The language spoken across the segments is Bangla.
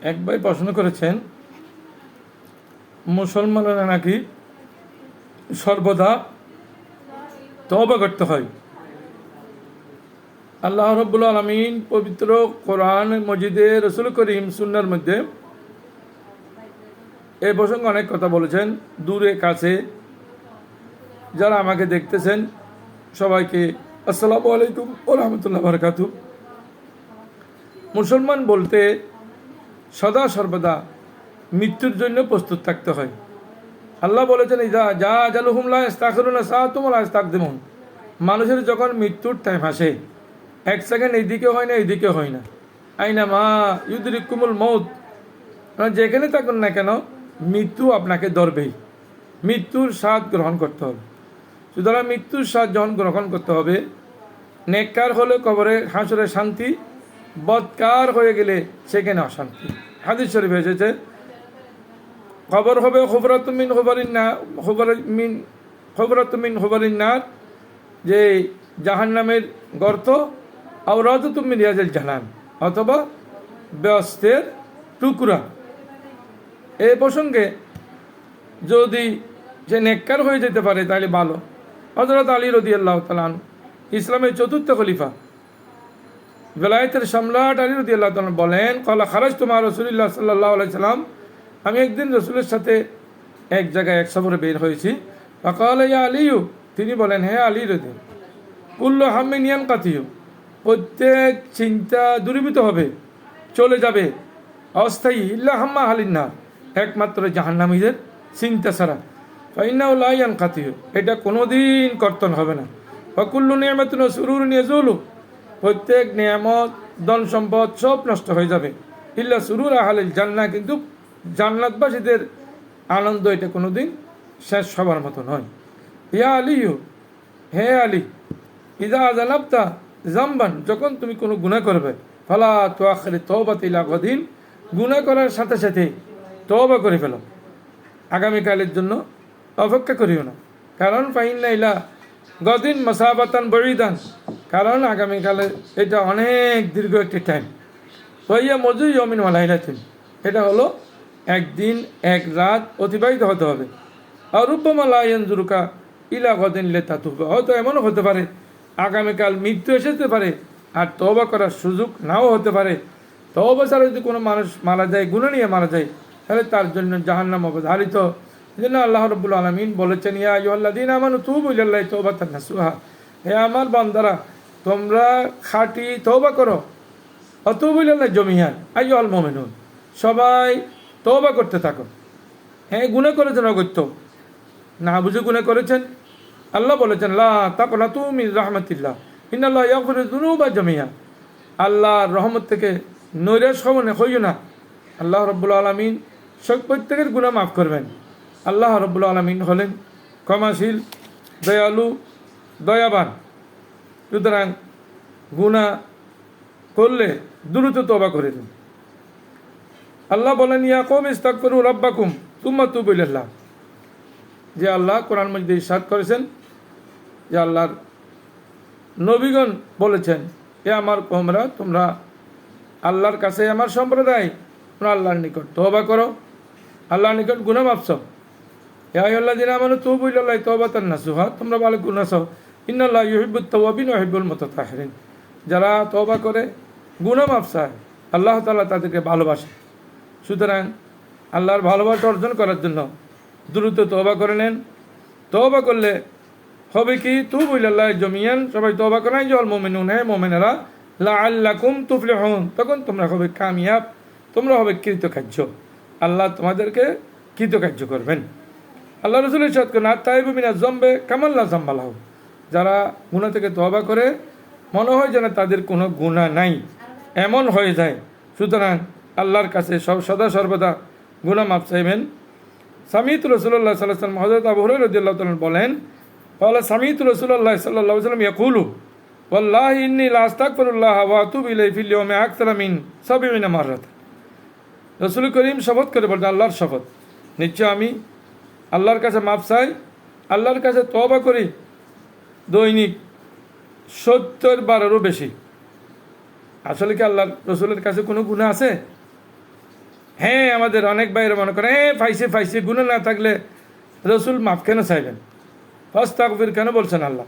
এক ভাই প্রশ্ন করেছেন। মুসলমানেরা নাকি সর্বদা তবা করতে হয়। আল্লাহ রব্বুল আলমিন পবিত্র কোরআন, মজিদে, রসুল করিম, সুন্নার মধ্যে এ প্রসঙ্গে অনেক কথা বলেছেন। দূরে, কাছে যারা আমাকে দেখতেছেন, সবাইকে আসসালামু আলাইকুম ও রহমতুল্লাহ বরকাতু মুসলমান বলতে সদা সর্বদা মৃত্যুর জন্য প্রস্তুত থাকতে হয়। আল্লাহ বলেছেন যা যা জালুহুমলা ইস্তাকরুল্লাহ সাহ তোমার ইস্তাক দেমন মানুষের যখন মৃত্যুর টাইম আসে, এক সেকেন্ড এইদিকে হয় না এইদিকে হয় না। আইনা মা ইউদুরিকুমুল মৌত যেখানে থাকুন না কেন, মৃত্যু আপনাকে ধরবেই। মৃত্যুর স্বাদ গ্রহণ করতে হবে। সুতরাং মৃত্যুর স্বাদ যখন গ্রহণ করতে হবে, নেককার হলে কবরে হাসরে শান্তি বৎকার হয়ে গেলে সেখানে অশান্তি? হাদিস শরীফ এসেছে, খবর হবে খবরত মিন খবরিন না খবর মিন খবরত মিন খবরিন নার, যে জাহান নামের গর্ত, আওরাত তুমি রিয়াজের জানান অথবা ব্যস্তের টুকরা। এই প্রসঙ্গে যদি সে নেককার হয়ে যেতে পারে, তাহলে ভালো। হজরত আলী রদি আল্লাহ তালান ইসলামের চতুর্থ খলিফা। বেলায়েতের সম্রাট আলী রদি আল্লাহ বলেন, কলা খারাজ তোমার রসুলিল্লাহ সাল্লাহ আলাইসাল্লাম আমি একদিন রসুলের সাথে এক জায়গায় এক সফরে বের হয়েছি। ফকাল ইয়া আলিউ তিনি বলেন হ্যাঁ আলী রদি কুল্ল হাম্মিন ইয়ান কাতিউ প্রত্যেক চিন্তা দূরীভূত হবে, চলে যাবে, অস্থায়ী, ইল্লা হাম্মা হালিন্না একমাত্র জাহান্নামীদের চিন্তা ছাড়া। ফাইনাও লাইয়ান কাতিউ এটা কোনোদিন কর্তন হবে না। ফকুল্লু নিয়ামতুন সুরুর নিয়ে জুলু প্রত্যেক নিয়ামত, ধন সম্পদ সব নষ্ট হয়ে যাবে। ইল্লা সুরুর আহালিল জান্না কিন্তু জান্নাতবাসীদের আনন্দ এটা কোনোদিন শেষ হবার মতো নয়। ইয়া আলিও হে আলী, ইদা আজানাবতা জাম্বান, যখন তুমি কোনো গুণা করবে, ফালা তো আখরে তহবাত ইলা গদিন গুণা করার সাথে সাথে তহবা করে ফেলো। আগামীকালের জন্য অপেক্ষা করিও না। কারণ ফাইন্না ইলা গদিন মশাবাতান বড়িদান কারণ আগামীকালে এটা অনেক দীর্ঘ একটি টাইম হইয়া মজুই অমিন মালাইলাতিন এটা হলো একদিন, এক রাত অতিবাহিত হতে হবে। আর রূপমালায়ন জুরুকা ইলা গদিন লেতা তুবে হয়তো এমনও হতে পারে, আগামীকাল মৃত্যু এসেতে পারে, আর তবা করার সুযোগ নাও হতে পারে। তবা ছাড়া যদি কোনো মানুষ মারা যায়, গুণে নিয়ে মারা যায়, তাহলে তার জন্য জাহান্নাম অবধারিত। জন্য আল্লাহ রব্বুল আলমিন বলেছেন, ইয়া আল্লাহ দিন আমার তুব ইল্লাহ তৌবা তান্নাসুহা হে আমার বান্দারা তোমরা খাটি তৌবা করো। অতুবিল্লাহ জমিহান আই অল মোমেনুন, সবাই তৌবা করতে থাকো। হ্যাঁ গুণে করেছেন অগত্য না বুঝে গুণে করেছেন? আল্লাহ বলেছেন, লা তাকনা তুমি রহমতিল্লাহ, ইন্নাল্লাহ ইয়াগফিরু যুনুবা জামিয়া আল্লাহর রহমত থেকে নৈরাশ হবনে হইও না। আল্লাহ রব্বুল আলমিন সব প্রত্যেকের গুণা মাফ করবেন। আল্লাহ রব্বুল আলমিন হলেন ক্ষমাশীল, দয়ালু, দয়াবান। সুতরাং গুণা করলে দ্রুত তবা করে দিন আল্লাহ বলেন, ইয়া কম ইস্তাক করু রব্বাকুম তুম্মা তুবিল্লাহ যে আল্লাহ কোরআন মধ্যে ইসাদ করেছেন, যে আল্লাহর নবীগণ বলেছেন, এ আমার কমরা তোমরা আল্লাহর কাছে আমার সম্প্রদায়, তোমরা আল্লাহর নিকট তবা করো। আল্লাহর নিকট গুণা মাপছ এ আল্লাহ দিন আমার তু বুঝল্লাহ তবা তার নাসুহা, তোমরা ভালো গুণাস ইন্নাল্লাহ ইহিবুত তওয়াবিন ওহিবুল মতো তাহরিন যারা তবা করে গুণা মাপসায় আল্লাহ তাআলা তাদেরকে ভালোবাসে। সুতরাং আল্লাহর ভালোবাসা অর্জন করার জন্য দ্রুত তবা করে নেন। তবা করলে হবে কি? তু বুঝল্লাহ জমিয়ান সবাই তবা করাই জল মোমেনুন হ্যাঁ মোমেনেরা লা আল্লাকুম তুফলে হন তখন তোমরা হবে কামিয়াব, তোমরা হবে কৃতকার্য। আল্লাহ তোমাদেরকে কৃতকার্য করবেন। আল্লাহ রসুলের সাথ না তাইবু মিনা জম্বে কামাল্লা জম্বালাহ যারা গুণা থেকে তবা করে মনে হয় যেন তাদের কোনো গুণা নাই এমন হয়ে যায় সুতরাং আল্লাহর কাছে সব সদা সর্বদা গুণা মাপ চাইবেন সামিত রসুল্লাহ সাল্লাম হজরত আবু রদিয়াল্লাহ তালন বলেন বলে সামিত রসুল্লাহ সাল্লাহ সাল্লাম ইয়াকুলু والله إني لا أستغفر الله وأتوب إليه في اليوم أكثر من سبعين مرة রসুল করিম শপথ করে বলতেন আল্লাহর শপথ নিশ্চয় আমি আল্লাহর কাছে মাপ চাই আল্লাহর কাছে তবা করি দৈনিক সত্তর বারেরও বেশি। আসলে কি আল্লাহ রসুলের কাছে কোনো গুণা আছে? হ্যাঁ আমাদের অনেক বাইরে মনে করে হ্যাঁ ফাইসে ফাইসে গুণে না থাকলে রসুল মাফ কেন চাইবেন? ফার্স্ট তাকবির কেন বলছেন আল্লাহ?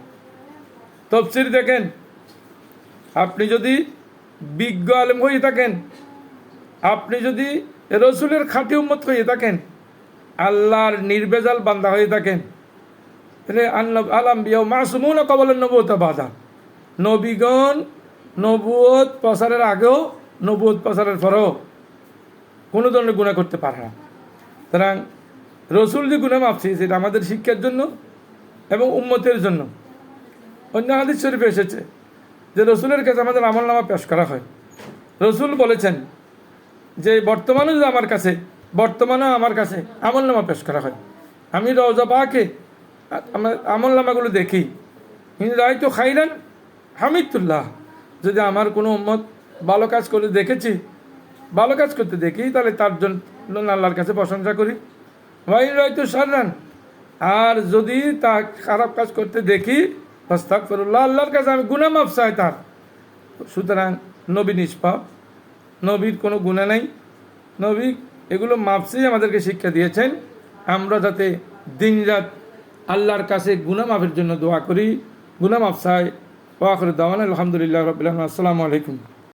তফসির দেখেন, আপনি যদি বিজ্ঞ আলেম হয়ে থাকেন, আপনি যদি রসুলের খাঁটি উম্মত হয়ে থাকেন, আল্লাহর নির্বেজাল বান্দা হয়ে থাকেন আন্নব- আলাম বিয়াও মাসুমুন কবলের নবুয়ত বাধা নবীগণ নবুয়ত প্রসারের আগেও নবুয়ত প্রসারের পরেও কোনো ধরনের গুণা করতে পারে না। সুতরাং রসুল যে গুণা মাপছি সেটা আমাদের শিক্ষার জন্য এবং উম্মতের জন্য। অন্য হাদিস শরীফে এসেছে যে রসুলের কাছে আমাদের আমল নামা পেশ করা হয়। রসুল বলেছেন যে বর্তমানে যদি আমার কাছে বর্তমানেও আমার কাছে আমল নামা পেশ করা হয়। আমি রওজা পাকে আমার আমল নামাগুলো দেখি। কিন্তু রায়তো খাইলেন হামিদুল্লাহ। যদি আমার কোনো উম্মত ভালো কাজ করে দেখেছি, ভালো কাজ করতে দেখি, তাহলে তার জন্য আল্লাহর কাছে প্রশংসা করি। ভাই রায়তো সারান আর যদি তা খারাপ কাজ করতে দেখি হস্তাক ফেরুল্লাহ আল্লাহর কাছে আমি গুণা মাপ চাই তার। সুতরাং নবী নিষ্পাপ, নবীর কোনো গুণা নাই। নবী এগুলো মাপসেই আমাদেরকে শিক্ষা দিয়েছেন। আমরা যাতে দিনরাত আল্লাহর কাছে গুনামাফের জন্য দোয়া করি। গুনামাফ সাহেব চাই। ওয়া দাওয়ান আলহামদুলিল্লাহ রবিল্লাহ আসসালামু আলাইকুম।